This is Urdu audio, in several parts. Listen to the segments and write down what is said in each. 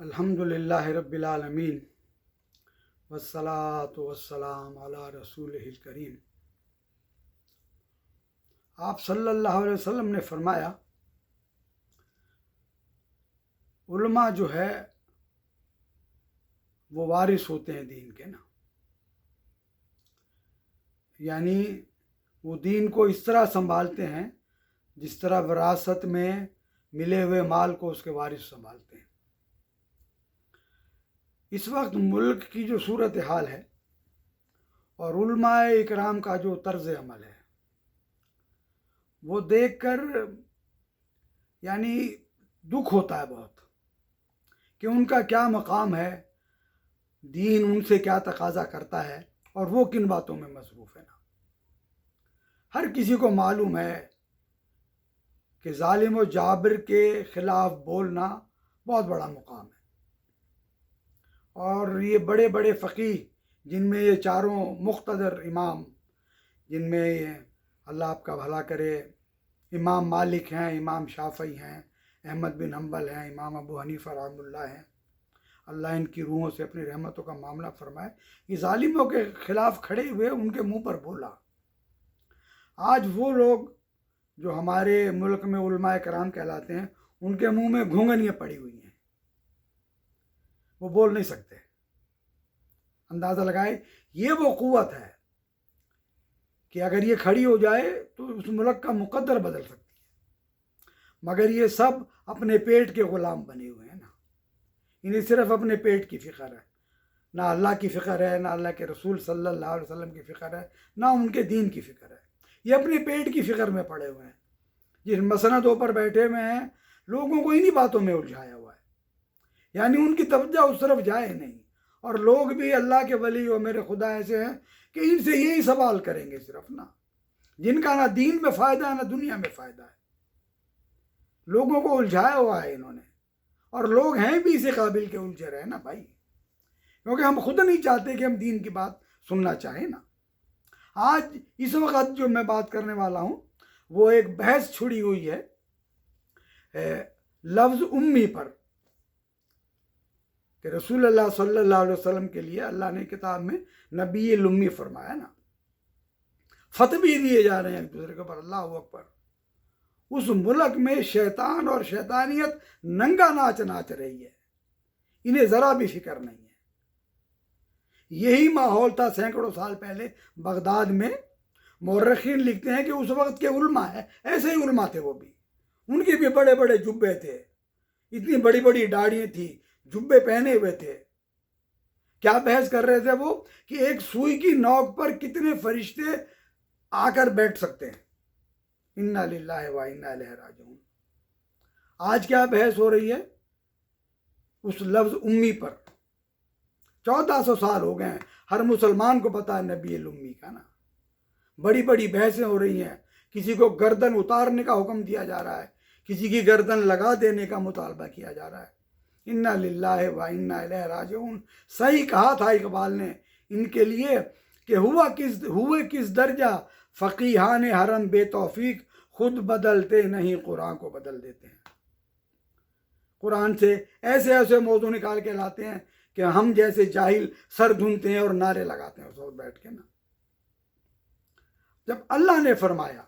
الحمد للہ رب العالمین وسلاۃ وسلام علی رسول کریم آپ صلی اللہ علیہ وسلم نے فرمایا، علماء جو ہے، وہ وارث ہوتے ہیں دین کے نا یعنی وہ دین کو اس طرح سنبھالتے ہیں جس طرح وراثت میں ملے ہوئے مال کو اس کے وارث سنبھالتے ہیں۔ اس وقت ملک کی جو صورت حال ہے اور علماء اکرام کا جو طرز عمل ہے، وہ دیکھ کر یعنی دکھ ہوتا ہے بہت کہ ان کا کیا مقام ہے، دین ان سے کیا تقاضا کرتا ہے اور وہ کن باتوں میں مصروف ہے نا۔ ہر کسی کو معلوم ہے کہ ظالم و جابر کے خلاف بولنا بہت بڑا مقام ہے۔ اور یہ بڑے بڑے فقی جن میں یہ چاروں مقتدر امام، جن میں یہ اللہ آپ کا بھلا کرے، امام مالک ہیں، امام شافعی ہیں، احمد بن حنبل ہیں، امام ابو حنیفہ رحم اللہ ہیں۔ اللہ ان کی روحوں سے اپنی رحمتوں کا معاملہ فرمائے۔ یہ ظالموں کے خلاف کھڑے ہوئے ان کے منہ پر بولا۔ آج وہ لوگ جو ہمارے ملک میں علماء کرام کہلاتے ہیں، ان کے منہ میں گھونگنیاں پڑی ہوئی ہیں۔ وہ بول نہیں سکتے۔ اندازہ لگائے یہ وہ قوت ہے کہ اگر یہ کھڑی ہو جائے تو اس ملک کا مقدر بدل سکتی ہے۔ مگر یہ سب اپنے پیٹ کے غلام بنے ہوئے ہیں نا۔ انہیں صرف اپنے پیٹ کی فکر ہے۔ نہ اللہ کی فکر ہے، نہ اللہ کے رسول صلی اللہ علیہ وسلم کی فکر ہے، نہ ان کے دین کی فکر ہے۔ یہ اپنے پیٹ کی فکر میں پڑے ہوئے ہیں۔ جس مسندوں پر بیٹھے ہوئے ہیں، لوگوں کو انہی باتوں میں الجھایا ہوا ہے۔ یعنی ان کی توجہ اس طرف جائے نہیں۔ اور لوگ بھی اللہ کے ولی اور میرے خدا ایسے ہیں کہ ان سے یہی سوال کریں گے صرف نا۔ جن کا نہ دین میں فائدہ ہے، نہ دنیا میں فائدہ ہے۔ لوگوں کو الجھایا ہوا ہے انہوں نے۔ اور لوگ ہیں بھی اسی قابل کے الجھے رہے نا بھائی۔ کیونکہ ہم خود نہیں چاہتے کہ ہم دین کی بات سننا چاہیں نا۔ آج اس وقت جو میں بات کرنے والا ہوں، وہ ایک بحث چھڑی ہوئی ہے لفظ امی پر۔ کہ رسول اللہ صلی اللہ علیہ وسلم کے لیے اللہ نے کتاب میں نبی لمی فرمایا نا۔ فتح بھی دیے جا رہے ہیں ایک دوسرے کے اوپر، اللہ اکبر۔ اس ملک میں شیطان اور شیطانیت ننگا ناچ ناچ رہی ہے۔ انہیں ذرا بھی فکر نہیں ہے۔ یہی ماحول تھا سینکڑوں سال پہلے بغداد میں۔ مورخین لکھتے ہیں کہ اس وقت کے علماء ہے ایسے ہی علماء تھے وہ بھی۔ ان کے بھی بڑے بڑے جبے تھے۔ اتنی بڑی بڑی ڈاڑیاں تھیں۔ جبے پہنے ہوئے تھے۔ کیا بحث کر رہے تھے وہ کہ ایک سوئی کی نوک پر کتنے فرشتے آ کر بیٹھ سکتے ہیں۔ انا للہ و انا لہ راجعون۔ آج کیا بحث ہو رہی ہے؟ اس لفظ امی پر۔ چودہ سو سال ہو گئے ہیں۔ ہر مسلمان کو پتا ہے نبی الامی کا نا بڑی بڑی بحثیں ہو رہی ہیں۔ کسی کو گردن اتارنے کا حکم دیا جا رہا ہے۔ کسی کی گردن لگا دینے کا مطالبہ کیا جا رہا ہے۔ انا للہ و انا الہ راجعون۔ صحیح کہا تھا اقبال نے ان کے لیے کہ ہوا کس ہوئے کس درجہ فقیحان حرم بے توفیق خود بدلتے نہیں، قرآن کو بدل دیتے ہیں۔ قرآن سے ایسے ایسے موضوع نکال کے لاتے ہیں کہ ہم جیسے جاہل سر دھنتے ہیں اور نعرے لگاتے ہیں اس وقت بیٹھ کے نا۔ جب اللہ نے فرمایا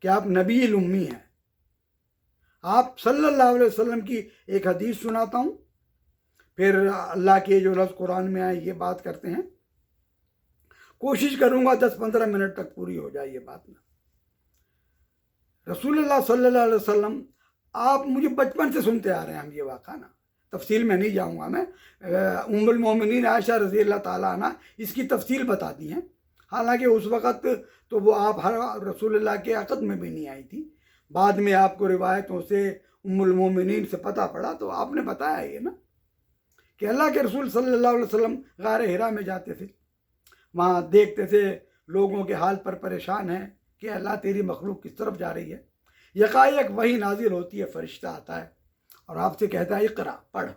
کہ آپ نبی الامی ہیں آپ صلی اللہ علیہ وسلم کی ایک حدیث سناتا ہوں۔ پھر اللہ کے جو لفظ قرآن میں آئے یہ بات کرتے ہیں۔ کوشش کروں گا دس پندرہ منٹ تک پوری ہو جائے یہ بات نا رسول اللہ صلی اللہ علیہ وسلم، آپ مجھے بچپن سے سنتے آ رہے ہیں ہم یہ واقعہ نا۔ تفصیل میں نہیں جاؤں گا میں۔ ام المومنین عائشہ رضی اللہ تعالیٰ عنہ اس کی تفصیل بتاتی ہیں۔ حالانکہ اس وقت تو وہ آپ ہر رسول اللہ کے عقد میں بھی نہیں آئی تھی۔ بعد میں آپ کو روایتوں سے ام المومنین سے پتہ پڑا تو آپ نے بتایا یہ نا کہ اللہ کے رسول صلی اللہ علیہ وسلم غار ہرا میں جاتے تھے۔ وہاں دیکھتے تھے لوگوں کے حال پر پریشان ہیں کہ اللہ تیری مخلوق کس طرف جا رہی ہے۔ یکایک وہی نازل ہوتی ہے، فرشتہ آتا ہے اور آپ سے کہتا ہے، اقرا، پڑھ۔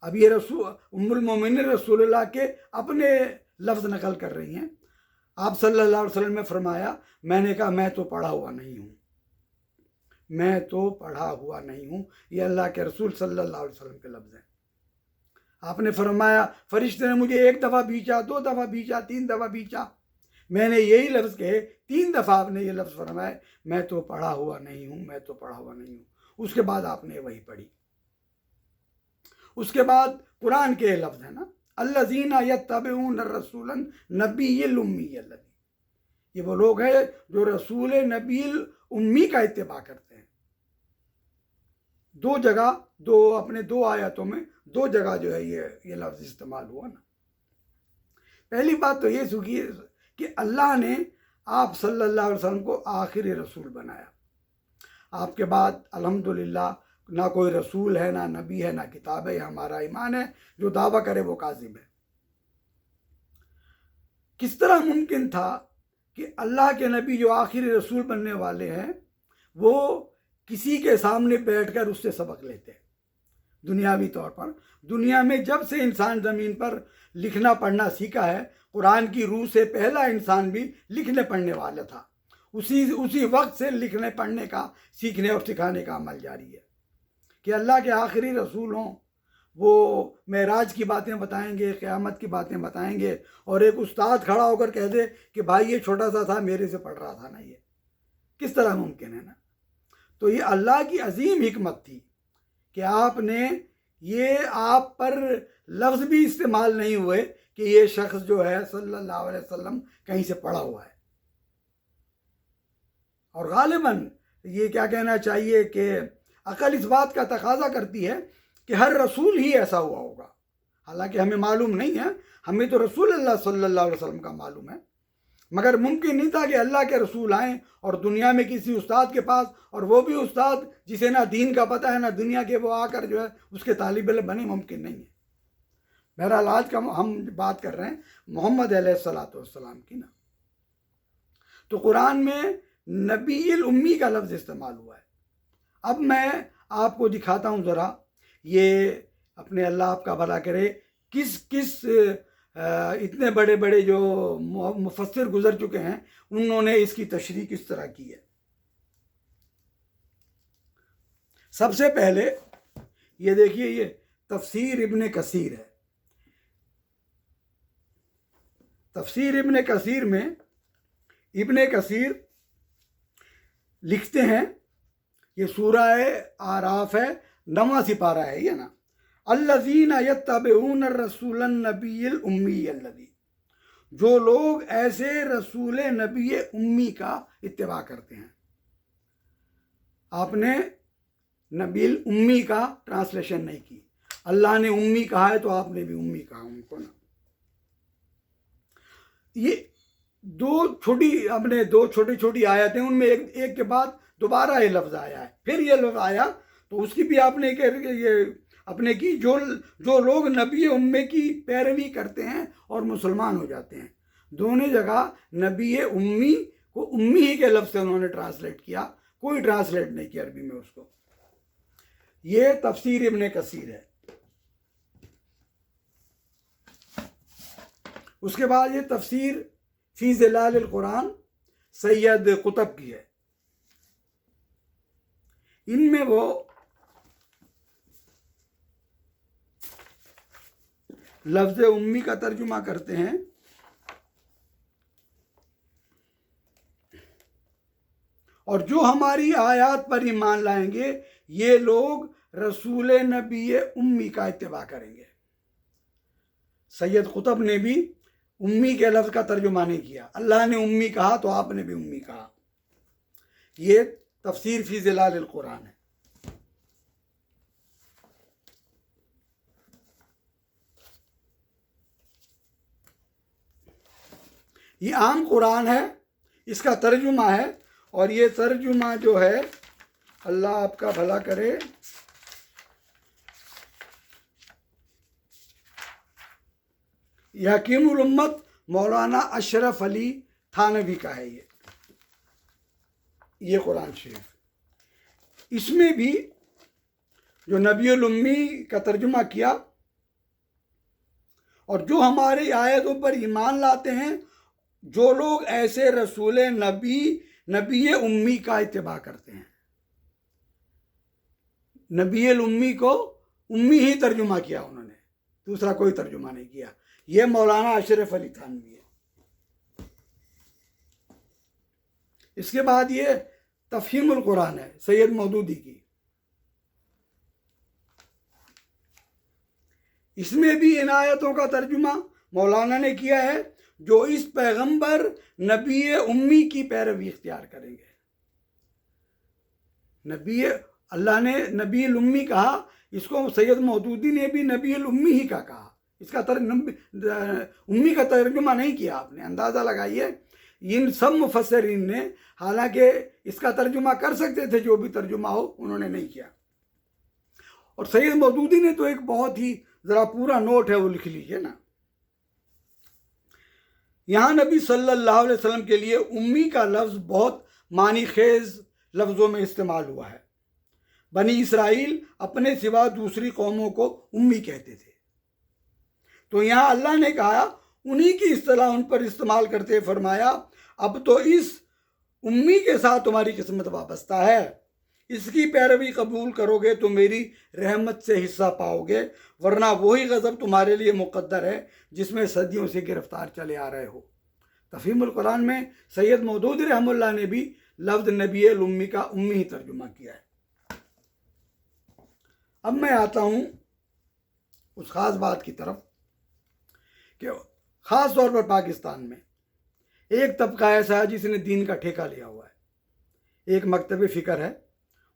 اب یہ رسول، ام المومن رسول اللہ کے اپنے لفظ نقل کر رہی ہیں۔ آپ صلی اللہ علیہ وسلم نے فرمایا، میں نے کہا، میں تو پڑھا ہوا نہیں ہوں۔ میں تو پڑھا ہوا نہیں ہوں۔ یہ اللہ کے رسول صلی اللہ علیہ وسلم کے لفظ ہیں۔ آپ نے فرمایا، فرشتے نے مجھے ایک دفعہ بیچا، دو دفعہ بیچا، تین دفعہ بیچا۔ میں نے یہی لفظ کہے، تین دفعہ آپ نے یہ لفظ فرمایا، میں تو پڑھا ہوا نہیں ہوں، میں تو پڑھا ہوا نہیں ہوں۔ اس کے بعد آپ نے وہی پڑھی۔ اس کے بعد قرآن کے لفظ ہیں نا۔ اللہ زینہ یا طب رسول نبی اللہ یہ وہ لوگ ہیں جو رسول نبی امی کا اتباع کرتے ہیں۔ دو جگہ، دو اپنے دو آیتوں میں دو جگہ جو ہے یہ یہ لفظ استعمال ہوا نا۔ پہلی بات تو یہ سکھی کہ اللہ نے آپ صلی اللہ علیہ وسلم کو آخری رسول بنایا۔ آپ کے بعد الحمدللہ نہ کوئی رسول ہے، نہ نبی ہے، نہ کتاب ہے ہمارا ایمان ہے، جو دعویٰ کرے وہ کاظم ہے۔ کس طرح ممکن تھا کہ اللہ کے نبی جو آخری رسول بننے والے ہیں، وہ کسی کے سامنے بیٹھ کر اس سے سبق لیتے دنیاوی طور پر۔ دنیا میں جب سے انسان زمین پر لکھنا پڑھنا سیکھا ہے، قرآن کی روح سے پہلا انسان بھی لکھنے پڑھنے والا تھا۔ اسی اسی وقت سے لکھنے پڑھنے کا، سیکھنے اور سکھانے کا عمل جاری ہے۔ کہ اللہ کے آخری رسول ہوں۔ وہ معراج کی باتیں بتائیں گے، قیامت کی باتیں بتائیں گے اور ایک استاد کھڑا ہو کر کہہ دے کہ بھائی یہ چھوٹا سا تھا، میرے سے پڑھ رہا تھا نا یہ کس طرح ممکن ہے نا؟ تو یہ اللہ کی عظیم حکمت تھی کہ آپ نے یہ آپ پر لفظ بھی استعمال نہیں ہوئے کہ یہ شخص جو ہے صلی اللہ علیہ وسلم کہیں سے پڑا ہوا ہے۔ اور غالباً یہ کیا کہنا چاہیے کہ عقل اس بات کا تقاضا کرتی ہے کہ ہر رسول ہی ایسا ہوا ہوگا۔ حالانکہ ہمیں معلوم نہیں ہے، ہمیں تو رسول اللہ صلی اللہ علیہ وسلم کا معلوم ہے۔ مگر ممکن نہیں تھا کہ اللہ کے رسول آئیں اور دنیا میں کسی استاد کے پاس، اور وہ بھی استاد جسے نہ دین کا پتہ ہے، نہ دنیا کے، وہ آ کر جو ہے اس کے طالب علم بنے، ممکن نہیں ہے۔ بہرحال آج کا ہم بات کر رہے ہیں محمد علیہ السلاۃ والسلام کی نا۔ تو قرآن میں نبی الامی کا لفظ استعمال ہوا ہے۔ اب میں آپ کو دکھاتا ہوں ذرا، یہ اپنے اللہ آپ کا بھلا کرے۔ کس کس اتنے بڑے بڑے جو مفسر گزر چکے ہیں، انہوں نے اس کی تشریح کس طرح کی ہے؟ سب سے پہلے یہ دیکھیے، یہ تفسیر ابن کثیر ہے۔ تفسیر ابن کثیر میں ابن کثیر لکھتے ہیں یہ سورہ آراف ہے، نواں سپارہ ہے یہ نا۔ الزین یتبعون الرسول النبی الامی الذی۔ جو لوگ ایسے رسول نبی امی کا اتباع کرتے ہیں۔ آپ نے نبی امی کا ٹرانسلیشن نہیں کی۔ اللہ نے امی کہا ہے تو آپ نے بھی امی کہا ان کو نا۔ یہ دو چھوٹی اپنے دو چھوٹی چھوٹی آیتیں، ان میں ایک ایک کے بعد دوبارہ یہ لفظ آیا ہے۔ پھر یہ لفظ آیا تو اس کی بھی آپ نے یہ اپنے کی جو جو لوگ نبی امے کی پیروی کرتے ہیں اور مسلمان ہو جاتے ہیں۔ دونوں جگہ نبی امی کو امی ہی کے لفظ سے انہوں نے ٹرانسلیٹ کیا۔ کوئی ٹرانسلیٹ نہیں کیا عربی میں اس کو۔ یہ تفسیر ابن کثیر ہے۔ اس کے بعد یہ تفسیر فی ضلال القرآن سید قطب کی ہے۔ ان میں وہ لفظ امی کا ترجمہ کرتے ہیں اور جو ہماری آیات پر ایمان لائیں گے، یہ لوگ رسول نبی امی کا اتباع کریں گے۔ سید قطب نے بھی امی کے لفظ کا ترجمہ نہیں کیا۔ اللہ نے امی کہا تو آپ نے بھی امی کہا۔ یہ تفسیر فی ضلال القرآن ہے۔ یہ عام قرآن ہے، اس کا ترجمہ ہے، اور یہ ترجمہ جو ہے، اللہ آپ کا بھلا کرے۔ حکیم الامت مولانا اشرف علی تھانوی کا ہے یہ۔ یہ قرآن شریف۔ اس میں بھی جو نبی الامی کا ترجمہ کیا، اور جو ہماری آیتوں پر ایمان لاتے ہیں، جو لوگ ایسے رسول نبی نبی امی کا اتباع کرتے ہیں۔ نبی الامی کو امی ہی ترجمہ کیا انہوں نے، دوسرا کوئی ترجمہ نہیں کیا۔ یہ مولانا اشرف علی تھانوی ہے۔ اس کے بعد یہ تفہیم القرآن ہے، سید مودودی کی۔ اس میں بھی عنایتوں کا ترجمہ مولانا نے کیا ہے، جو اس پیغمبر نبی امی کی پیروی اختیار کریں گے۔ نبی اللہ نے نبی الامی کہا، اس کو سید مودودی نے بھی نبی الامی ہی کا کہا۔ اس کا امی کا ترجمہ نہیں کیا آپ نے، اندازہ لگائیے۔ ان سب مفسرین نے حالانکہ اس کا ترجمہ کر سکتے تھے جو بھی ترجمہ ہو، انہوں نے نہیں کیا۔ اور سید مودودی نے تو ایک بہت ہی ذرا پورا نوٹ ہے، وہ لکھ لیجیے نا۔ یہاں نبی صلی اللہ علیہ وسلم کے لیے امی کا لفظ بہت معنی خیز لفظوں میں استعمال ہوا ہے۔ بنی اسرائیل اپنے سوا دوسری قوموں کو امی کہتے تھے۔ تو یہاں اللہ نے کہا، انہی کی اصطلاح ان پر استعمال کرتے فرمایا اب تو اس امی کے ساتھ تمہاری قسمت وابستہ ہے۔ اس کی پیروی قبول کرو گے تو میری رحمت سے حصہ پاؤ گے ورنہ وہی غضب تمہارے لیے مقدر ہے جس میں صدیوں سے گرفتار چلے آ رہے ہو۔ تفہیم القرآن میں سید مودود رحم اللہ نے بھی لفظ نبی الامی کا امی ہی ترجمہ کیا ہے۔ اب میں آتا ہوں اس خاص بات کی طرف کہ خاص طور پر پاکستان میں ایک طبقہ ایسا ہے جس نے دین کا ٹھیکہ لیا ہوا ہے۔ ایک مکتب فکر ہے،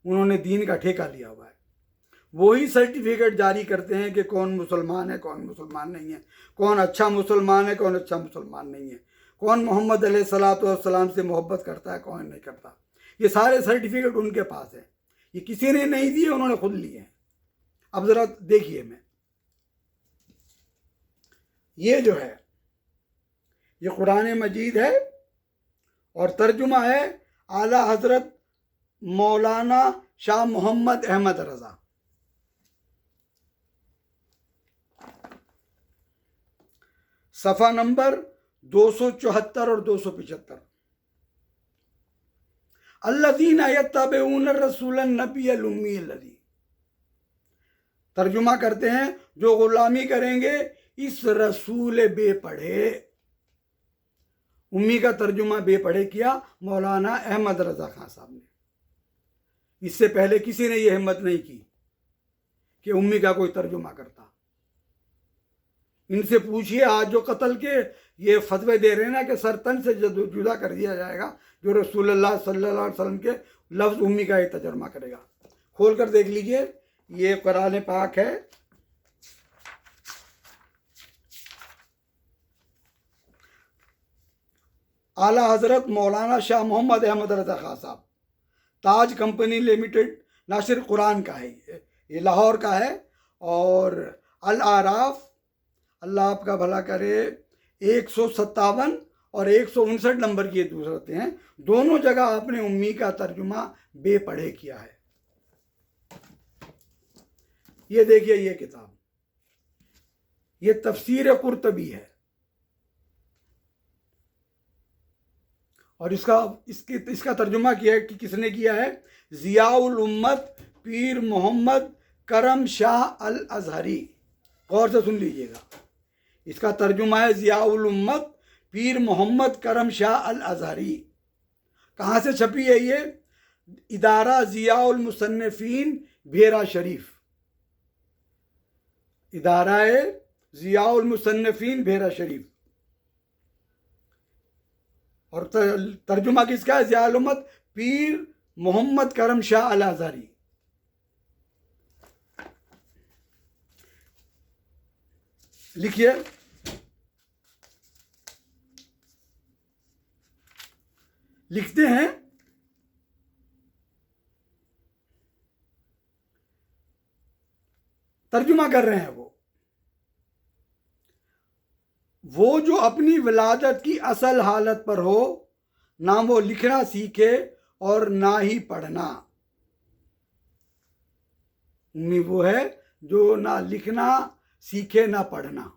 انہوں نے دین کا ٹھیکہ لیا ہوا ہے۔ وہی سرٹیفکیٹ جاری کرتے ہیں کہ کون مسلمان ہے، کون مسلمان نہیں ہے۔ کون اچھا مسلمان ہے، کون اچھا مسلمان نہیں ہے۔ کون محمد علیہ السلاۃ والسلام سے محبت کرتا ہے، کون نہیں کرتا۔ یہ سارے سرٹیفکیٹ ان کے پاس ہیں۔ یہ کسی نے نہیں دیے، انہوں نے خود لیے ہیں۔ اب ذرا دیکھیے میں۔ یہ جو ہے یہ قرآن مجید ہے اور ترجمہ ہے اعلیٰ حضرت مولانا شاہ محمد احمد رضا۔ صفحہ نمبر دو سو چوہتر اور دو سو پچہتر۔ اللہ دین رسول نبی المی الدی ترجمہ کرتے ہیں، جو غلامی کریں گے، اس رسول بے پڑھے۔ امی کا ترجمہ بے پڑھے کیا مولانا احمد رضا خان صاحب نے۔ اس سے پہلے کسی نے یہ ہمت نہیں کی کہ امی کا کوئی ترجمہ کرتا۔ ان سے پوچھئے، آج جو قتل کے یہ فتوے دے رہے ہیں نا کہ سر تن سے جدا کر دیا جائے گا، جو رسول اللہ صلی اللہ علیہ وسلم کے لفظ امی کا یہ تجربہ کرے گا۔ کھول کر دیکھ لیجیے، یہ قرآن پاک ہے۔ اعلیٰ حضرت مولانا شاہ محمد احمد رضا خان صاحب، تاج کمپنی لمیٹڈ ناشر قرآن کا ہے، یہ لاہور کا ہے اور العراف اللہ آپ کا بھلا کرے، ایک سو ستاون اور ایک سو انسٹھ نمبر کی دوسرتے ہیں، دونوں جگہ آپ نے امی کا ترجمہ بے پڑھے کیا ہے۔ یہ دیکھیے یہ کتاب، یہ تفسیر قرطبی ہے۔ اور اس کا اس کی اس کا ترجمہ کیا ہے کہ کس نے کیا ہے؟ ضیاء الامت پیر محمد کرم شاہ الازہری۔ غور سے سن لیجیے گا۔ اس کا ترجمہ ہے ضیاء الامت پیر محمد کرم شاہ الازہری۔ کہاں سے چھپی ہے یہ؟ ادارہ ضیاء المصنفین، بھیرا شریف۔ ادارہ ہے ضیاء المصنفین، بھیرا شریف۔ اور ترجمہ کس کا ہے؟ ضیاء الامت پیر محمد کرم شاہ الازاری لکھیے۔ لکھتے ہیں۔ ترجمہ کر رہے ہیں وہ۔ وہ جو اپنی ولادت کی اصل حالت پر ہو، نہ وہ لکھنا سیکھے اور نہ ہی پڑھنا۔ امی وہ ہے جو نہ لکھنا سیکھے، نہ پڑھنا۔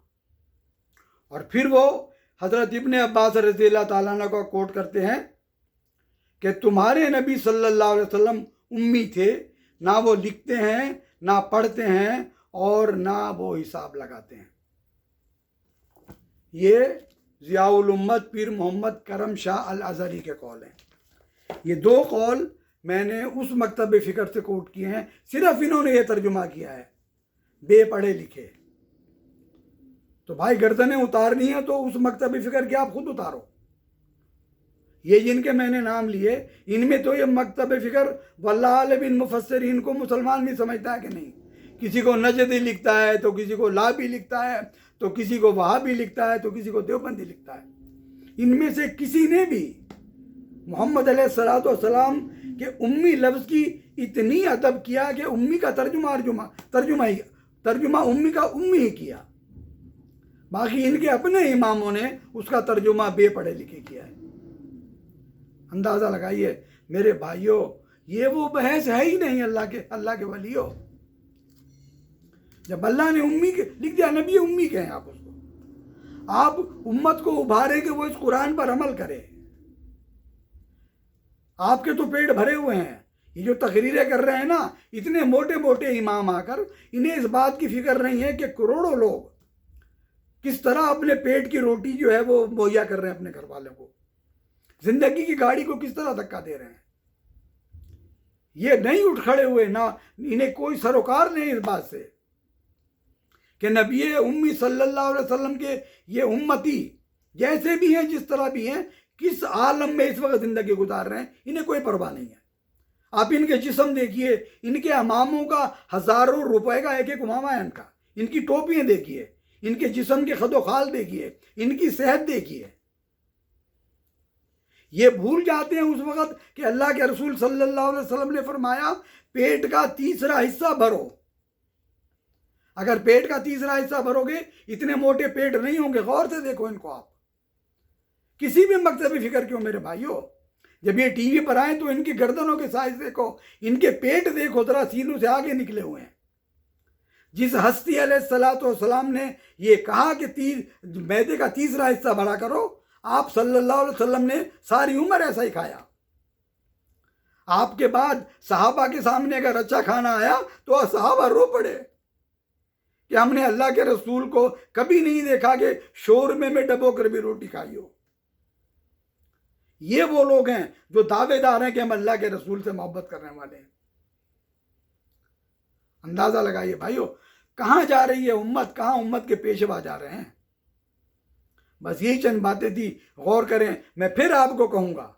اور پھر وہ حضرت ابن عباس رضی اللہ تعالیٰ عنہ کو کوٹ کرتے ہیں کہ تمہارے نبی صلی اللہ علیہ وسلم امی تھے، نہ وہ لکھتے ہیں، نہ پڑھتے ہیں اور نہ وہ حساب لگاتے ہیں۔ یہ ضیاء الامت پیر محمد کرم شاہ الازہری کے قول ہیں۔ یہ دو قول میں نے اس مکتب فکر سے کوٹ کیے ہیں، صرف انہوں نے یہ ترجمہ کیا ہے۔ بے پڑھے لکھے۔ تو بھائی گردنیں اتارنی ہیں تو اس مکتب فکر کی آپ خود اتارو۔ یہ جن کے میں نے نام لیے۔ ان میں تو یہ مکتب فکر واللہ بن مفسرین کو مسلمان بھی سمجھتا ہے کہ نہیں؟ کسی کو نجدی لکھتا ہے تو کسی کو لا بھی لکھتا ہے۔ تو کسی کو وہاں بھی لکھتا ہے، تو کسی کو دیوبندی لکھتا ہے۔ ان میں سے کسی نے بھی محمد علیہ السلاۃ والسلام کے امی لفظ کی اتنی ادب کیا کہ امی کا ترجمہ ارجمہ ترجمہ ہی، ترجمہ امی کا امی ہی کیا۔ باقی ان کے اپنے اماموں نے اس کا ترجمہ بے پڑھے لکھے کیا ہے۔ اندازہ لگائیے، میرے بھائیوں، یہ وہ بحث ہے ہی نہیں اللہ کے اللہ کے ولیوں۔ جب اللہ نے امی کے لکھ دیا، نبی امی کہیں آپ اس کو۔ آپ امت کو ابھارے کہ وہ اس قرآن پر عمل کرے۔ آپ کے تو پیٹ بھرے ہوئے ہیں۔ یہ جو تقریریں کر رہے ہیں نا، اتنے موٹے موٹے امام آ کر، انہیں اس بات کی فکر نہیں ہے کہ کروڑوں لوگ کس طرح اپنے پیٹ کی روٹی جو ہے وہ مہیا کر رہے ہیں اپنے گھر والوں کو۔ زندگی کی گاڑی کو کس طرح دھکا دے رہے ہیں۔ یہ نہیں اٹھ کھڑے ہوئے، نہ انہیں کوئی سروکار نہیں اس بات سے۔ کہ نبی امی صلی اللہ علیہ وسلم کے یہ امتی جیسے بھی ہیں، جس طرح بھی ہیں، کس عالم میں اس وقت زندگی گزار رہے ہیں، انہیں کوئی پرواہ نہیں ہے۔ آپ ان کے جسم دیکھیے، ان کے اماموں کا ہزاروں روپے کا ایک ایک امامہ ہے ان کا۔ ان کی ٹوپیاں دیکھیے، ان کے جسم کے خد و خال دیکھیے، ان کی صحت دیکھیے۔ یہ بھول جاتے ہیں اس وقت کہ اللہ کے رسول صلی اللہ علیہ وسلم نے فرمایا، پیٹ کا تیسرا حصہ بھرو۔ اگر پیٹ کا تیسرا حصہ بھرو گے، اتنے موٹے پیٹ نہیں ہوں گے۔ غور سے دیکھو ان کو آپ۔ کسی بھی مکتبی فکر کیوں میرے بھائیوں جب یہ ٹی وی پر آئیں تو ان کی گردنوں کے سائز دیکھو۔ ان کے پیٹ دیکھو، ذرا سینوں سے آگے نکلے ہوئے ہیں۔ جس ہستی علیہ السلاۃ والسلام نے یہ کہا کہ تیر میدے کا تیسرا حصہ بڑا کرو، آپ صلی اللہ علیہ وسلم نے ساری عمر ایسا ہی کھایا۔ آپ کے بعد صحابہ کے سامنے اگر اچھا کھانا آیا تو صحابہ رو پڑے۔ کہ ہم نے اللہ کے رسول کو کبھی نہیں دیکھا کہ شور میں میں ڈبو کر بھی روٹی کھائی ہو۔ یہ وہ لوگ ہیں جو دعوے دار ہیں کہ ہم اللہ کے رسول سے محبت کرنے والے ہیں۔ اندازہ لگائیے بھائیو، کہاں جا رہی ہے امت؟ کہاں امت کے پیشوا جا رہے ہیں؟ بس یہی چند باتیں تھی غور کریں، میں پھر آپ کو کہوں گا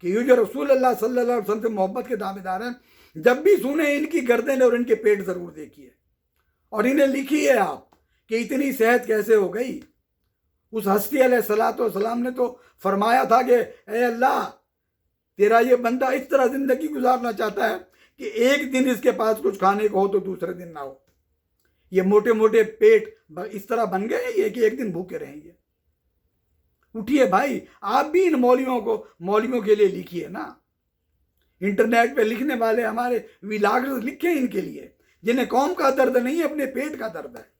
کہ یہ جو رسول اللہ صلی اللہ علیہ وسلم سے محبت کے دعوے دار ہیں، جب بھی سنیں ان کی گردن اور ان کے پیٹ ضرور دیکھیے۔ اور انہیں لکھی ہے آپ کہ اتنی صحت کیسے ہو گئی؟ اس ہستی علیہ السلاۃ والسلام نے تو فرمایا تھا کہ اے اللہ، تیرا یہ بندہ اس طرح زندگی گزارنا چاہتا ہے کہ ایک دن اس کے پاس کچھ کھانے کو ہو تو دوسرے دن نہ ہو۔ یہ موٹے موٹے پیٹ اس طرح بن گئے یہ کہ ایک دن بھوکے رہیں گے۔ اٹھیے بھائی، آپ بھی ان مولیوں کو، مولیوں کے لیے لکھیے نا۔ انٹرنیٹ پہ لکھنے والے ہمارے ولاگرز لکھیں ان کے لیے۔ جنہیں قوم کا درد نہیں اپنے پیٹ کا درد ہے۔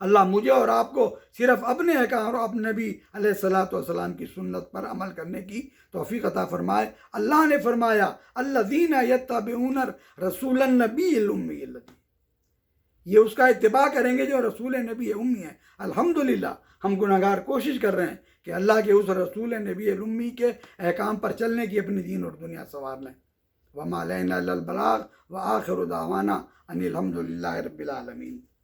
اللہ مجھے اور آپ کو صرف اپنے احکام اور اپنے نبی علیہ السلاۃ والسلام کی سنت پر عمل کرنے کی توفیق عطا فرمائے۔ اللہ نے فرمایا اللہ دین رسول النبی یہ اس کا اتباع کریں گے جو رسول نبی امی ہے الحمد ہم گناہ گار کوشش کر رہے ہیں کہ اللہ کے اس رسول نبی امی کے احکام پر چلنے کی اپنی دین اور دنیا سنوار لیں۔ وما علينا إلا البلاغ وآخر دعوانا أن الحمد لله رب العالمين.